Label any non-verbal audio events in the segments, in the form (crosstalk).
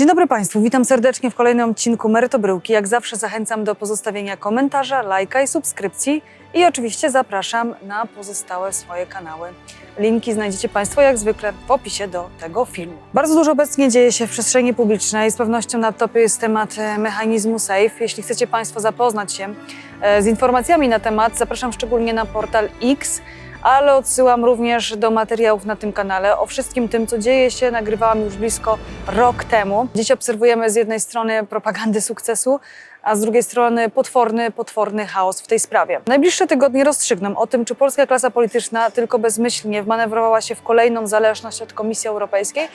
Dzień dobry Państwu, witam serdecznie w kolejnym odcinku Merytobryłki. Jak zawsze zachęcam do pozostawienia komentarza, lajka i subskrypcji i oczywiście zapraszam na pozostałe swoje kanały. Linki znajdziecie Państwo jak zwykle w opisie do tego filmu. Bardzo dużo obecnie dzieje się w przestrzeni publicznej. Z pewnością na topie jest temat e, mechanizmu SAFE. Jeśli chcecie Państwo zapoznać się e, z informacjami na temat, zapraszam szczególnie na portal X, ale odsyłam również do materiałów na tym kanale. O wszystkim tym, co dzieje się, nagrywałam już blisko rok temu. Dziś obserwujemy z jednej strony propagandy sukcesu, a z drugiej strony potworny, potworny chaos w tej sprawie. Najbliższe tygodnie rozstrzygną o tym, czy polska klasa polityczna tylko bezmyślnie wmanewrowała się w kolejną zależność od Komisji Europejskiej,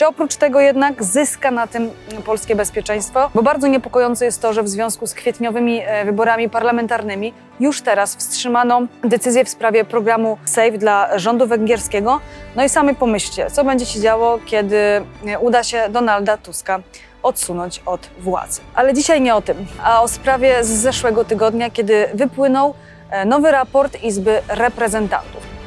czy oprócz tego jednak zyska na tym polskie bezpieczeństwo? Bo bardzo niepokojące jest to, że w związku z kwietniowymi e, wyborami parlamentarnymi już teraz wstrzymano decyzję w sprawie programu SAFE dla rządu węgierskiego. No i sami pomyślcie, co będzie się działo, kiedy e, uda się Donalda Tuska odsunąć od władzy. Ale dzisiaj nie o tym, a o sprawie z zeszłego tygodnia, kiedy wypłynął e, nowy raport Izby Reprezentantów.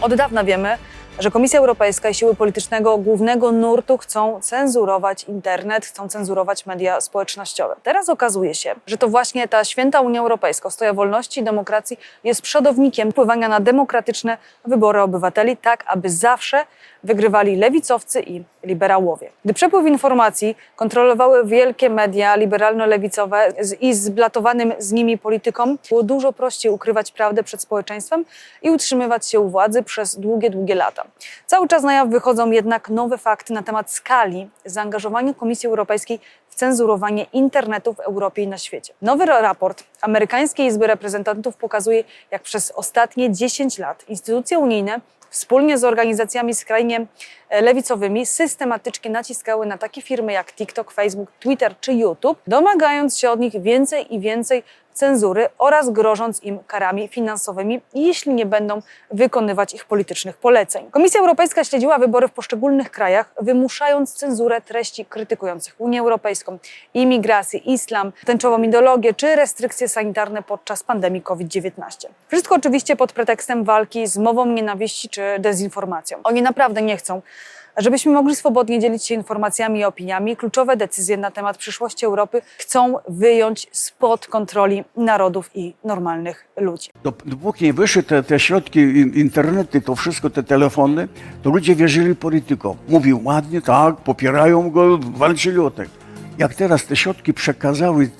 Od dawna wiemy, że Komisja Europejska i siły politycznego głównego nurtu chcą cenzurować internet, chcą cenzurować media społecznościowe. Teraz okazuje się, że to właśnie ta święta Unia Europejska, stoja wolności i demokracji, jest przodownikiem wpływania na demokratyczne wybory obywateli, tak aby zawsze wygrywali lewicowcy i liberałowie. Gdy przepływ informacji kontrolowały wielkie media liberalno-lewicowe i zblatowanym z nimi politykom, było dużo prościej ukrywać prawdę przed społeczeństwem i utrzymywać się u władzy przez długie, długie lata. Cały czas na jaw wychodzą jednak nowe fakty na temat skali zaangażowania Komisji Europejskiej w cenzurowanie internetu w Europie i na świecie. Nowy ra- raport Amerykańskiej Izby Reprezentantów pokazuje, jak przez ostatnie 10 lat instytucje unijne wspólnie z organizacjami skrajnie e, lewicowymi systematycznie naciskały na takie firmy jak TikTok, Facebook, Twitter czy YouTube, domagając się od nich więcej i więcej cenzury oraz grożąc im karami finansowymi, jeśli nie będą wykonywać ich politycznych poleceń. Komisja Europejska śledziła wybory w poszczególnych krajach, wymuszając cenzurę treści krytykujących Unię Europejską, imigrację, islam, tęczową ideologię czy restrykcje sanitarne podczas pandemii COVID-19. Wszystko oczywiście pod pretekstem walki z mową nienawiści czy dezinformacją. Oni naprawdę nie chcą, żebyśmy mogli swobodnie dzielić się informacjami i opiniami. Kluczowe decyzje na temat przyszłości Europy chcą wyjąć spod kontroli narodów i normalnych ludzi. Dop- Dopóki nie wyszły te, te środki, in- internety, to wszystko, te telefony, to ludzie wierzyli politykom. Mówił ładnie, tak, popierają go, walczyli o tak. Jak teraz te środki przekazały,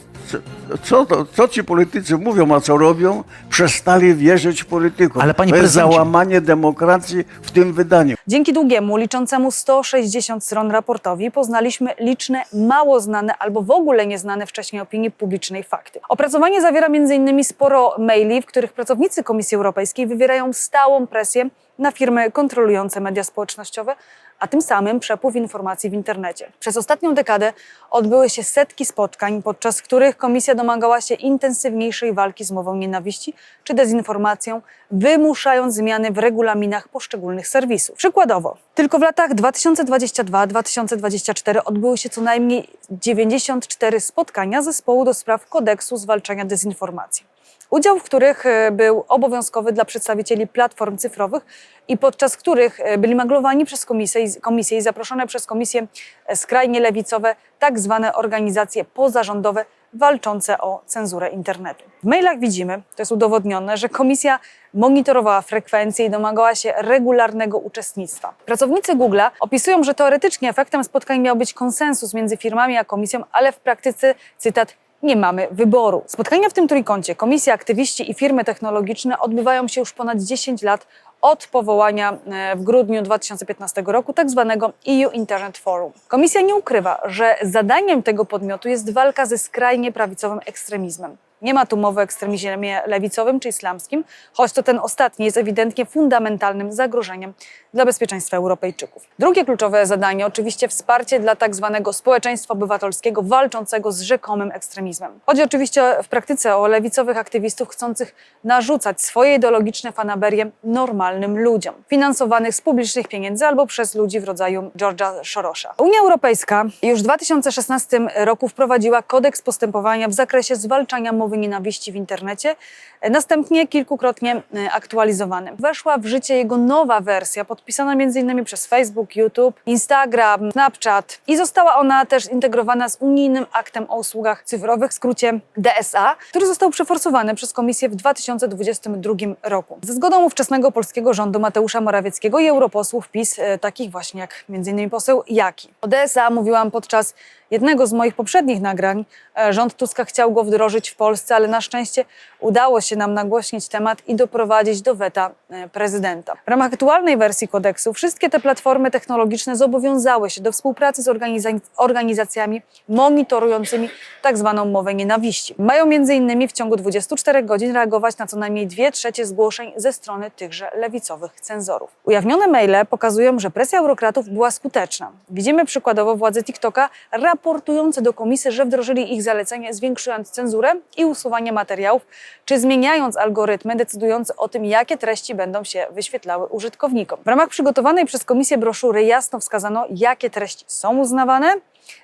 co, to, co ci politycy mówią, a co robią, przestali wierzyć politykom. Ale panie to jest prezydencie- załamanie demokracji w tym wydaniu. Dzięki długiemu, liczącemu 160 stron raportowi poznaliśmy liczne, mało znane albo w ogóle nieznane wcześniej opinii publicznej fakty. Opracowanie zawiera m.in. sporo maili, w których pracownicy Komisji Europejskiej wywierają stałą presję na firmy kontrolujące media społecznościowe, a tym samym przepływ informacji w internecie. Przez ostatnią dekadę odbyły się setki spotkań, podczas których komisja domagała się intensywniejszej walki z mową nienawiści czy dezinformacją, wymuszając zmiany w regulaminach poszczególnych serwisów. Przykładowo, tylko w latach 2022-2024 odbyły się co najmniej 94 spotkania zespołu do spraw kodeksu zwalczania dezinformacji udział w których e, był obowiązkowy dla przedstawicieli platform cyfrowych i podczas których e, byli maglowani przez komisję, komisję i zaproszone przez komisje e, skrajnie lewicowe tak zwane organizacje pozarządowe walczące o cenzurę internetu. W mailach widzimy, to jest udowodnione, że komisja monitorowała frekwencję i domagała się regularnego uczestnictwa. Pracownicy Google'a opisują, że teoretycznie efektem spotkań miał być konsensus między firmami a komisją, ale w praktyce, cytat, nie mamy wyboru. Spotkania w tym trójkącie, komisja, aktywiści i firmy technologiczne odbywają się już ponad 10 lat od powołania e, w grudniu 2015 roku tak zwanego EU Internet Forum. Komisja nie ukrywa, że zadaniem tego podmiotu jest walka ze skrajnie prawicowym ekstremizmem. Nie ma tu mowy o ekstremizmie lewicowym czy islamskim, choć to ten ostatni jest ewidentnie fundamentalnym zagrożeniem dla bezpieczeństwa Europejczyków. Drugie kluczowe zadanie, oczywiście wsparcie dla tak zwanego społeczeństwa obywatelskiego walczącego z rzekomym ekstremizmem. Chodzi oczywiście w praktyce o lewicowych aktywistów chcących narzucać swoje ideologiczne fanaberie normalnym ludziom, finansowanych z publicznych pieniędzy albo przez ludzi w rodzaju George'a Sorosza. Unia Europejska już w 2016 roku wprowadziła kodeks postępowania w zakresie zwalczania mowy mowy nienawiści w internecie, e, następnie kilkukrotnie e, aktualizowany. Weszła w życie jego nowa wersja, podpisana m.in. przez Facebook, YouTube, Instagram, Snapchat i została ona też integrowana z unijnym aktem o usługach cyfrowych, w skrócie DSA, który został przeforsowany przez Komisję w 2022 roku. Ze zgodą ówczesnego polskiego rządu Mateusza Morawieckiego i europosłów PiS, e, takich właśnie jak m.in. poseł Jaki. O DSA mówiłam podczas jednego z moich poprzednich nagrań. E, Rząd Tuska chciał go wdrożyć w Polsce, ale na szczęście udało się nam nagłośnić temat i doprowadzić do weta e, prezydenta. W ramach aktualnej wersji kodeksu wszystkie te platformy technologiczne zobowiązały się do współpracy z organiza- organizacjami monitorującymi tak zwaną mowę nienawiści. Mają innymi w ciągu 24 godzin reagować na co najmniej dwie trzecie zgłoszeń ze strony tychże lewicowych cenzorów. Ujawnione maile pokazują, że presja eurokratów była skuteczna. Widzimy przykładowo władze TikToka raportujące do komisji, że wdrożyli ich zalecenie, zwiększując cenzurę i usuwanie materiałów, czy zmieniając algorytmy decydujące o tym, jakie treści będą się wyświetlały użytkownikom. W ramach przygotowanej przez komisję broszury jasno wskazano, jakie treści są uznawane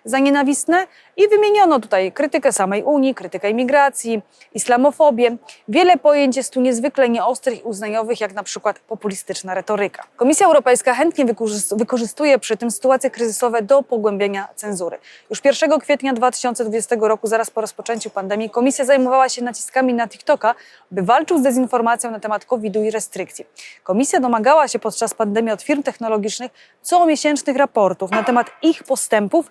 za nienawistne i wymieniono tutaj krytykę samej Unii, krytykę imigracji, islamofobię. Wiele pojęć jest tu niezwykle nieostrych i uznaniowych, jak na przykład populistyczna retoryka. Komisja Europejska chętnie wykorzys- wykorzystuje przy tym sytuacje kryzysowe do pogłębienia cenzury. Już 1 kwietnia 2020 roku, zaraz po rozpoczęciu pandemii, komisja zajmowała się naciskami na TikToka, by walczył z dezinformacją na temat COVID-u i restrykcji. Komisja domagała się podczas pandemii od firm technologicznych comiesięcznych raportów na temat ich postępów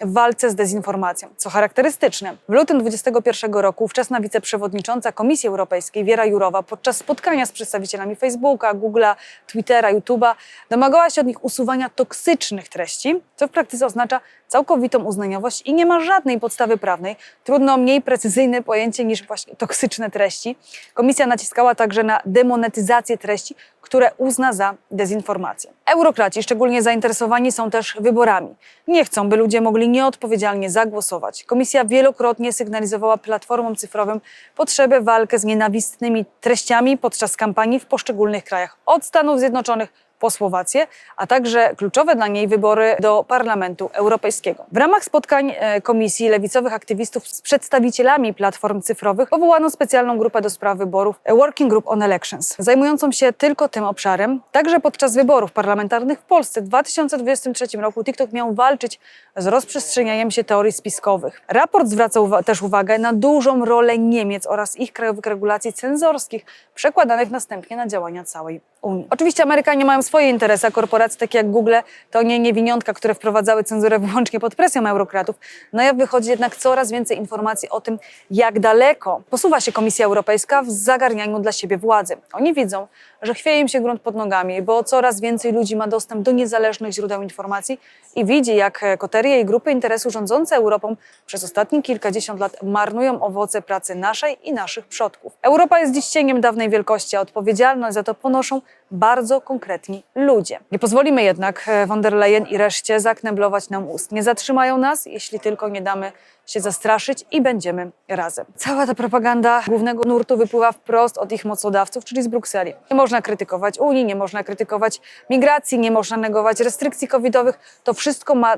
w walce z dezinformacją. Co charakterystyczne, w lutym 2021 roku ówczesna wiceprzewodnicząca Komisji Europejskiej Wiera Jurowa podczas spotkania z przedstawicielami Facebooka, Google'a, Twittera, YouTube'a domagała się od nich usuwania toksycznych treści, co w praktyce oznacza całkowitą uznaniowość i nie ma żadnej podstawy prawnej. Trudno mniej precyzyjne pojęcie niż właśnie toksyczne treści. Komisja naciskała także na demonetyzację treści, które uzna za dezinformację. Eurokraci, szczególnie zainteresowani są też wyborami. Nie chcą, by ludzie mogli nieodpowiedzialnie zagłosować. Komisja wielokrotnie sygnalizowała platformom cyfrowym potrzebę walki z nienawistnymi treściami podczas kampanii w poszczególnych krajach, od Stanów Zjednoczonych po Słowację, a także kluczowe dla niej wybory do Parlamentu Europejskiego. W ramach spotkań e, Komisji Lewicowych Aktywistów z przedstawicielami platform cyfrowych powołano specjalną grupę do spraw wyborów e, Working Group on Elections, zajmującą się tylko tym obszarem. Także podczas wyborów parlamentarnych w Polsce w 2023 roku TikTok miał walczyć z rozprzestrzenianiem się teorii spiskowych. Raport zwraca uwa- też uwagę na dużą rolę Niemiec oraz ich krajowych regulacji cenzorskich, przekładanych następnie na działania całej Unii. Oczywiście Amerykanie mają swoje interesy, a korporacje takie jak Google to nie niewiniątka, które wprowadzały cenzurę (laughs) wyłącznie pod presją eurokratów. Na jaw wychodzi jednak coraz więcej informacji o tym, jak daleko posuwa się Komisja Europejska w zagarnianiu dla siebie władzy. Oni widzą, że chwieje im się grunt pod nogami, bo coraz więcej ludzi ma dostęp do niezależnych źródeł informacji i widzi, jak koterie i grupy interesu rządzące Europą przez ostatnie kilkadziesiąt lat marnują owoce pracy naszej i naszych przodków. Europa jest dziś cieniem dawnej wielkości, a odpowiedzialność za to ponoszą bardzo konkretni ludzie. Nie pozwolimy jednak e, von der Leyen i reszcie zakneblować nam ust. Nie zatrzymają nas, jeśli tylko nie damy się zastraszyć i będziemy razem. Cała ta propaganda głównego nurtu wypływa wprost od ich mocodawców, czyli z Brukseli. Nie można krytykować Unii, nie można krytykować migracji, nie można negować restrykcji covidowych. To wszystko ma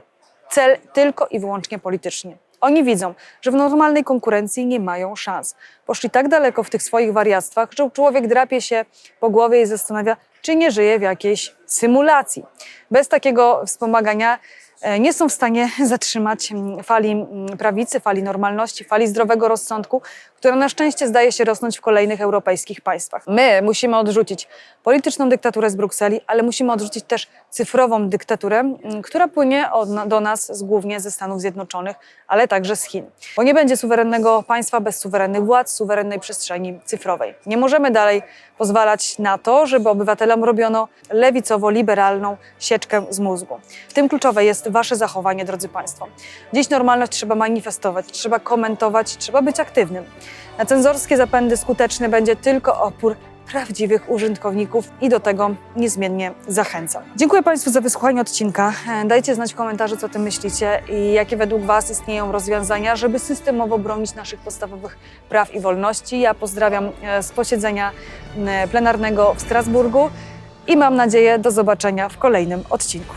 cel tylko i wyłącznie polityczny. Oni widzą, że w normalnej konkurencji nie mają szans. Poszli tak daleko w tych swoich wariactwach, że człowiek drapie się po głowie i zastanawia, czy nie żyje w jakiejś symulacji. Bez takiego wspomagania nie są w stanie (laughs) zatrzymać mm, fali mm, prawicy, fali normalności, fali zdrowego rozsądku, która na szczęście zdaje się rosnąć w kolejnych europejskich państwach. My musimy odrzucić polityczną dyktaturę z Brukseli, ale musimy odrzucić też cyfrową dyktaturę, mm, która płynie od, do nas z, głównie ze Stanów Zjednoczonych, ale także z Chin. Bo nie będzie suwerennego państwa bez suwerennych władz, suwerennej przestrzeni cyfrowej. Nie możemy dalej pozwalać na to, żeby obywatelom robiono lewicowo-liberalną sieczkę z mózgu. W tym kluczowe jest wasze zachowanie, drodzy Państwo. Dziś normalność trzeba manifestować, trzeba komentować, trzeba być aktywnym. Na cenzorskie zapędy skuteczny będzie tylko opór prawdziwych użytkowników i do tego niezmiennie zachęcam. Dziękuję Państwu za wysłuchanie odcinka. E, Dajcie znać w komentarzu, co Ty myślicie i jakie według Was istnieją rozwiązania, żeby systemowo bronić naszych podstawowych praw i wolności. Ja pozdrawiam e, z posiedzenia plenarnego w Strasburgu i mam nadzieję do zobaczenia w kolejnym odcinku.